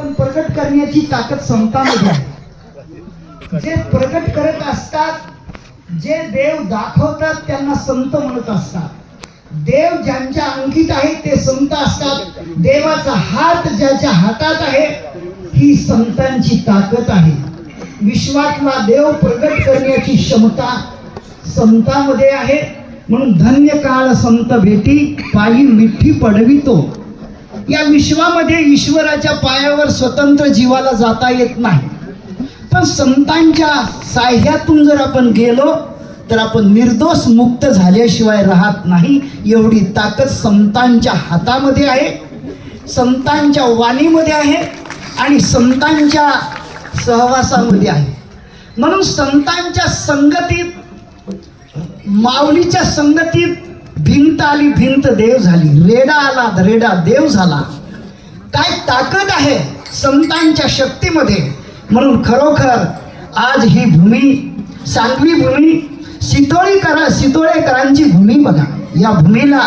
पण प्रकट करण्याची ताकद संतांमध्ये आहे. जे प्रकट करत असतात जे देव दाखवतात त्यांना संत म्हणत असतात. देव ज्यांच्या अंकित आहे ते संत असतात. देवाचा हात ज्याच्या हातात आहे ही संतांची ताकद आहे. विश्वातला देव प्रकट करण्याची क्षमता संतामध्ये आहे. म्हणून धन्य काळ संत भेटी पायी मिठी पडवितो. या विश्वामध्ये ईश्वराच्या पायावर स्वतंत्र जीवाला जाता येत नाही. पण संतांच्या साह्यातून जर आपण गेलो तर आपण निर्दोष मुक्त झाल्याशिवाय राहत नाही. एवढी ताकद संतांच्या हातामध्ये आहे संतांच्या वाणीमध्ये आहे आणि संतांच्या सहवासामध्ये आहे. म्हणून संतांच्या संगतीत माऊलीच्या संगतीत भिंत आली भिंत देव झाली. रेडा आला रेडा देव झाला. काय ताकद आहे संतांच्या शक्तीमध्ये? म्हणून खरोखर आज ही भूमी सांगवी भूमी सितोळीकरा सितोळेकरांची भूमी बघा. या भूमीला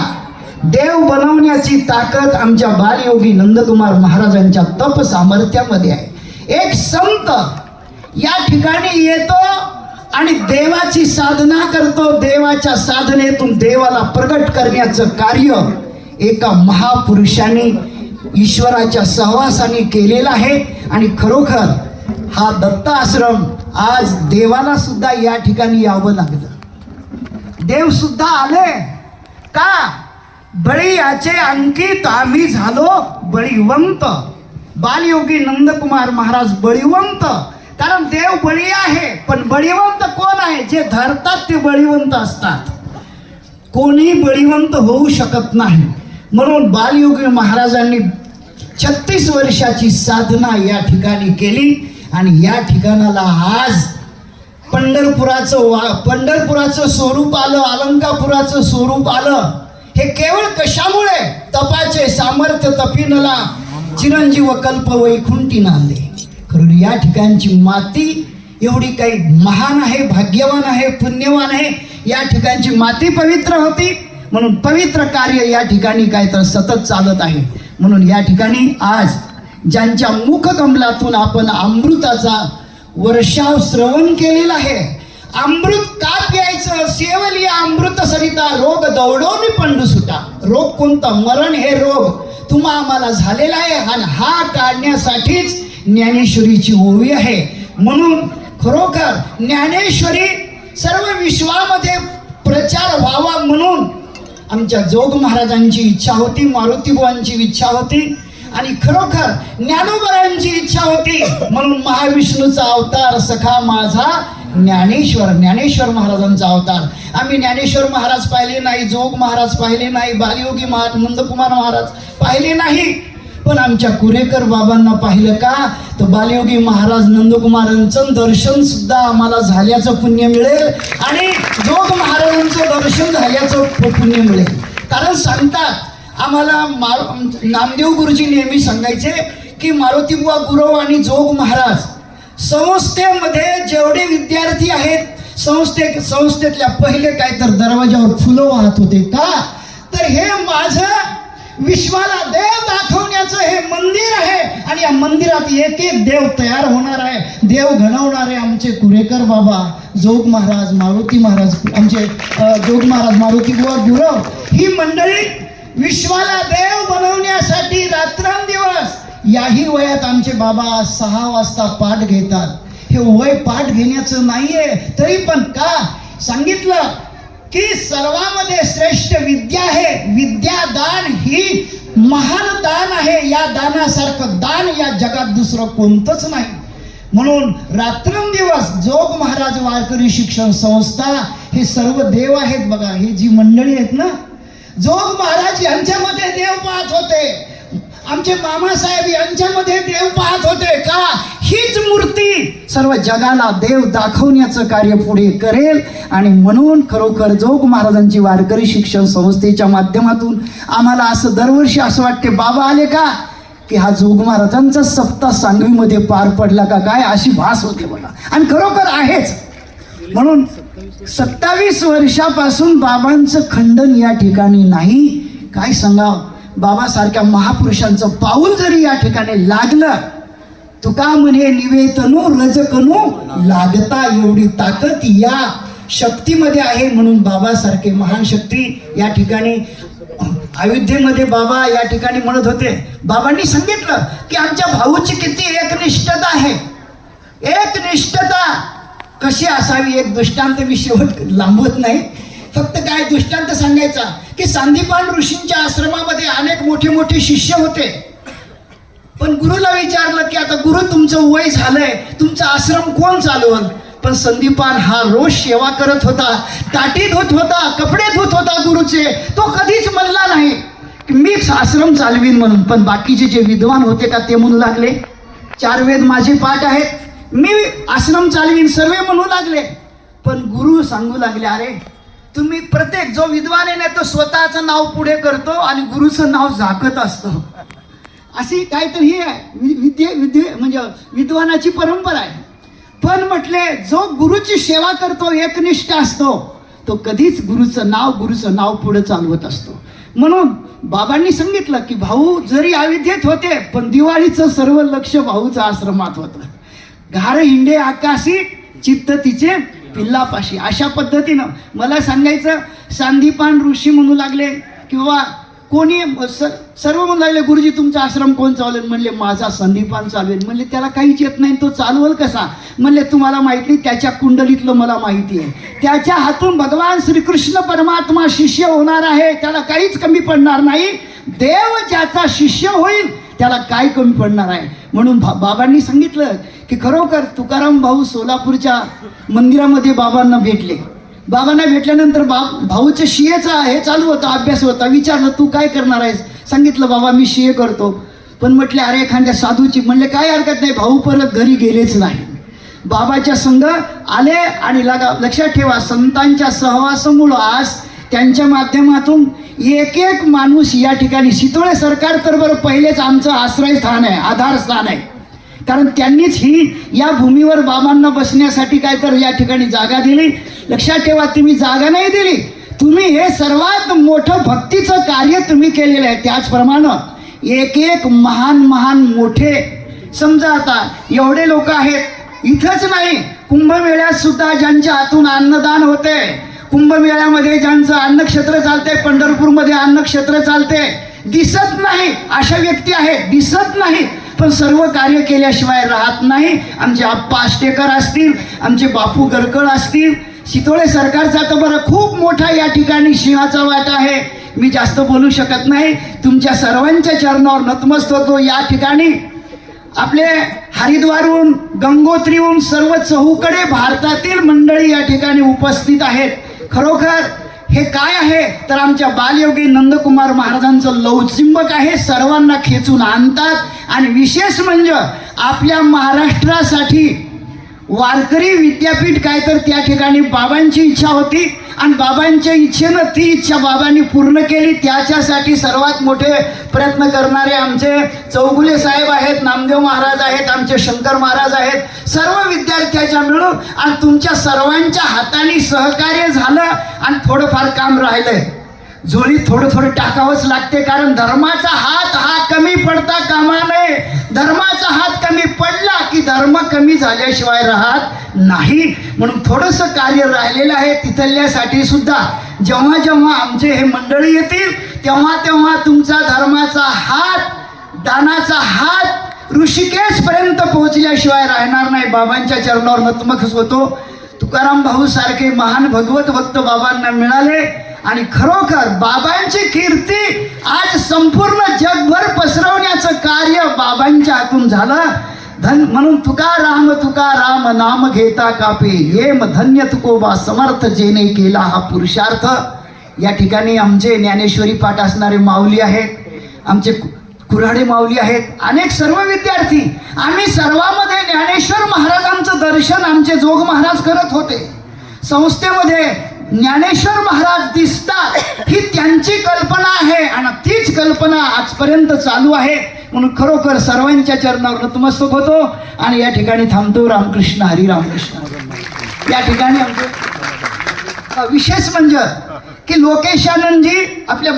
देव बनवण्याची ताकद आमच्या बालयोगी नंदकुमार महाराजांच्या तप सामर्थ्यामध्ये आहे. एक संत या ठिकाणी येतो आणि देवाची साधना करतो. देवाच्या साधनेतून देवाला प्रगट करण्याचं कार्य एका महापुरुषाने ईश्वराच्या सहवासाने केलेलं आहे. आणि खरोखर हा दत्त आश्रम आज देवाला सुद्धा या ठिकाणी यावं लागलं. देव सुद्धा आले. का? बळी याचे अंकित आम्ही झालो बळीवंत. बालयोगी नंदकुमार महाराज बळीवंत. कारण देव बळी आहे पण बळीवंत कोण आहे? जे धरतात ते बळीवंत असतात. कोणी बळीवंत होऊ शकत नाही. म्हणून बालयोगी महाराजांनी छत्तीस वर्षाची साधना या ठिकाणी केली आणि या ठिकाणाला आज पंढरपुराचं वा पंढरपुराचं स्वरूप आलं अलंकापुराचं स्वरूप आलं. हे केवळ कशामुळे? तपाचे सामर्थ्य तपिनला चिरंजीव कल्प वैकुंठी नांदे खरं या ठिकाणची माती एवढी काही महान आहे भाग्यवान आहे पुण्यवान आहे या ठिकाणची माती पवित्र होती. म्हणून पवित्र कार्य या ठिकाणी काय तर सतत चालत आहे. म्हणून या ठिकाणी आज ज्यांच्या मुखकमलातून आपण अमृताचा वर्षाव श्रवण केलेला आहे अमृत का प्यायचं सेवली अमृत सरिता रोग दौडवून पंडू सुटा. रोग कोणता? मरण हे रोग तुम्हा आम्हाला झालेला आहे आणि हा काढण्यासाठीच ज्ञानेश्वरीची ओवी आहे. म्हणून खरोखर ज्ञानेश्वरी सर्व विश्वामध्ये प्रचार व्हावा म्हणून आमच्या जोग महाराजांची इच्छा होती मारुतीबुवांची इच्छा होती आणि खरोखर ज्ञानोबरांची इच्छा होती. म्हणून महाविष्णूचा अवतार सखा माझा ज्ञानेश्वर ज्ञानेश्वर महाराजांचा अवतार. आम्ही ज्ञानेश्वर महाराज पाहिले नाही जोग महाराज पाहिले नाही बालयोगी महाराज नंदकुमार महाराज पाहिले नाही. पण आमच्या कुरेकर बाबांना पाहिलं का? तर बालयोगी महाराज नंदकुमारांचं दर्शन सुद्धा आम्हाला झाल्याचं पुण्य मिळेल आणि जोग महाराजांचं दर्शन झाल्याचं पुण्य मिळेल. कारण सांगतात आम्हाला मा नामदेव गुरुजी नेहमी सांगायचे की मारुतीबुवा गुरव आणि जोग महाराज संस्थेमध्ये जेवढे विद्यार्थी आहेत संस्थे संस्थेतल्या पहिले काय तर दरवाजावर फुलं वाहत होते का? तर हे माझं विश्वाला देव दाखवण्या आणि या मंदिरात एक एक देव तयार होणार आहे. देव घडवणारे आमचे कुरेकर बाबा जोग महाराज मारुती महाराज आमचे जोग महाराज मारुती बुवा गुरव ही मंडळी विश्वाला देव बनवण्यासाठी रात्रंदिवस याही वयात आमचे बाबा सहा वाजता पाठ घेतात. हे वय पाठ घेण्याचं नाहीये तरी पण का? सांगितलं की सर्वांमध्ये श्रेष्ठ विद्या आहे. विद्यादान ही महान दान आहे. या दानासारखं दान या जगात दुसरं कोणतंच नाही. म्हणून रात्रंदिवस जोग महाराज वारकरी शिक्षण संस्था हे सर्व देव आहेत बघा. हे जी मंडळी आहेत ना जोग महाराज यांच्यामध्ये देव पाहत होते. आमचे मामासाहेब यांच्यामध्ये देव पाहत होते का? हीच मूर्ती सर्व जगाला देव दाखवण्याचं कार्य पुढे करेल. आणि म्हणून खरोखर जोग महाराजांची वारकरी शिक्षण संस्थेच्या माध्यमातून आम्हाला असं दरवर्षी असं वाटते बाबा आले का? की हा जोग महाराजांचा सप्ताह सांगवीमध्ये पार पडला का काय? अशी भास होते मला. आणि खरोखर आहेच. म्हणून सत्तावीस वर्षापासून बाबांचं खंडन या ठिकाणी नाही. काय सांगावं? बाबासारख्या महापुरुषांचं पाऊल जरी या ठिकाणी लागलं तुका म्हणे निवेतनो रजकनो लागता एवढी ताकद या शक्तीमध्ये आहे म्हणून बाबासारखे महान शक्ती या ठिकाणी अयोध्येमध्ये बाबा या ठिकाणी म्हणत होते. बाबांनी सांगितलं की आमच्या भाऊची किती एकनिष्ठता आहे. एकनिष्ठता कशी असावी? एक दृष्टांत मी शेवट लांबवत नाही. फक्त काय दृष्टांत सांगायचा की सांदीपान ऋषींच्या आश्रमामध्ये अनेक मोठे मोठे शिष्य होते. पण गुरुला विचारलं की आता गुरु तुमचं वय झालंय. तुमचा आश्रम कोण चालवल? पण संदीपान हा रोज सेवा करत होता. ताटी धुत होता कपडे धुत होता गुरुचे. तो कधीच म्हणला नाही की आश्रम चालवीन म्हणून. पण बाकीचे जे विद्वान होते का ते म्हणू लागले चार वेद माझे पाठ आहेत. मी आश्रम चालवीन. सर्व म्हणू लागले. पण गुरु सांगू लागले अरे तुम्ही प्रत्येक जो विद्वान आहे ना तो स्वतःचं नाव पुढे करतो आणि गुरुचं नाव झाकत असतो. अशी काहीतरी ही आहे. वि- विद्ये विद्ये म्हणजे विद्वानाची परंपरा आहे. पण म्हटले जो गुरुची सेवा करतो एकनिष्ठ असतो तो कधीच गुरुचं नाव गुरुचं नाव पुढे चालवत असतो. म्हणून बाबांनी सांगितलं की भाऊ जरी अविद्येत होते पण दिवाळीचं सर्व लक्ष भाऊच्या आश्रमात होतं. घार हिंडे आकाशी चित्त तिचे पिल्लापाशी. अशा पद्धतीनं मला सांगायचं सांदीपान ऋषी म्हणू लागले किंवा कोणी स- सर्व म्हणू लागले गुरुजी तुमचा आश्रम कोण चालवेल? म्हणले माझा संदीपान चालवेल. म्हणले त्याला काहीच येत नाही तो चालवल कसा? म्हणले तुम्हाला माहिती नाही त्याच्या कुंडलीतलं मला माहिती आहे. त्याच्या हातून भगवान श्रीकृष्ण परमात्मा शिष्य होणार आहे त्याला काहीच कमी पडणार नाही. देव ज्याचा शिष्य होईल त्याला काय कमी पडणार आहे? म्हणून भा- बाबांनी सांगितलं की खरोखर तुकाराम भाऊ सोलापूरच्या मंदिरामध्ये बाबांना भेटले. बाबांना भेटल्यानंतर बाब भाऊचं शिएचा हे चालू होता अभ्यास होता. विचारलं तू काय करणार आहेस? सांगितलं बाबा मी शिए करतो. पण म्हटले अरे एखाद्या साधूची म्हणले काय हरकत नाही भाऊ परत घरी गेलेच नाही. बाबाच्या संघ आले आणि लगा लक्षात ठेवा संतांच्या सहवासामुळं आज त्यांच्या माध्यमातून एक एक माणूस या ठिकाणी शितोळे सरकार तर बरं पहिलेच आमचं आश्रयस्थान आहे आधारस्थान आहे. कारण त्यांनीच ही या भूमीवर बाबांना बसण्यासाठी काय तर या ठिकाणी जागा दिली. लक्षात ठेवा तुम्ही जागा नाही दिली. तुम्ही हे सर्वात मोठं भक्तीचं कार्य तुम्ही केलेलं आहे. त्याचप्रमाणे एक एक महान महान मोठे समजा आता एवढे लोक आहेत इथंच नाही कुंभमेळ्यात सुद्धा ज्यांच्या हातून अन्नदान होते. कुंभमेळ्यामध्ये ज्यांचं अन्नक्षेत्र चालते पंढरपूरमध्ये अन्नक्षेत्र चालते दिसत नाही अशा व्यक्ती आहेत दिसत नाही. पण सर्व कार्य केल्याशिवाय राहत नाही. आमचे आप्पा आष्टेकर असतील आमचे बापू गरकळ असतील. शितोळे सरकारचा तर बरं खूप मोठा या ठिकाणी सिंहाचा वाटा आहे. मी जास्त बोलू शकत नाही. तुमच्या सर्वांच्या चरणावर नतमस्त होतो या ठिकाणी. आपले हरिद्वारहून गंगोत्रीहून सर्व चहूकडे भारतातील मंडळी या ठिकाणी उपस्थित आहेत. खरोखर हे काय आहे? तर आमच्या बालयोगी नंदकुमार महाराजांचं लवचिंबक आहे. सर्वांना खेचून आणतात. आणि विशेष म्हणजे आपल्या महाराष्ट्रासाठी वारकरी विद्यापीठ काय तर त्या ठिकाणी बाबांची इच्छा होती. आणि बाबांच्या इच्छेनं ती इच्छा बाबांनी पूर्ण केली. त्याच्यासाठी सर्वात मोठे प्रयत्न करणारे आमचे चौगुले साहेब आहेत नामदेव महाराज आहेत आमचे शंकर महाराज आहेत. सर्व विद्यार्थ्याच्या मिळून आणि तुमच्या सर्वांच्या हाताने सहकार्य झालं आणि थोडंफार काम राहिलंय. झोळी थोडं थोडं टाकावंच लागते कारण धर्माचा हात हा कमी पडता कामा नये. धर्माचा हात कमी पडला की धर्म कमी झाल्याशिवाय राहत नाही. म्हणून थोडंसं कार्य राहिलेलं आहे तिथल्यासाठी सुद्धा. जेव्हा जेव्हा आमचे हे मंडळी येतील तेव्हा तेव्हा तुमचा धर्माचा हात दानाचा हात ऋषिकेश पर्यंत पोहोचल्याशिवाय राहणार नाही. बाबांच्या चरणावर नतमक होतो. तुकाराम भाऊ सारखे महान भगवत भक्त बाबांना मिळाले. आणि खरोखर बाबांची कीर्ती आज संपूर्ण जगभर पसरवण्याचं कार्य बाबांच्या हातून झालं. धन म्हणून तुका राम तुका राम नाम घेता कापे. येम धन्य तुकोबा समर्थ जेने केला हा पुरुषार्थ. या ठिकाणी आमचे ज्ञानेश्वरी पाठ असणारे माऊली आहेत आमचे कुऱ्हाडे माऊली आहेत अनेक सर्व विद्यार्थी. आम्ही सर्वांमध्ये ज्ञानेश्वर महाराजांचं दर्शन आमचे जोग महाराज करत होते. संस्थेमध्ये ज्ञानेश्वर महाराज दिसतात. ही त्यांची कल्पना आहे आणि तीच कल्पना आजपर्यंत चालू आहे. म्हणून खरोखर सर्वांच्या चरणावर नतमस्तक होतो आणि या ठिकाणी थांबतो रामकृष्ण हरी रामकृष्ण. या ठिकाणी विशेष म्हणजे की लोकेशानंदजी आपल्या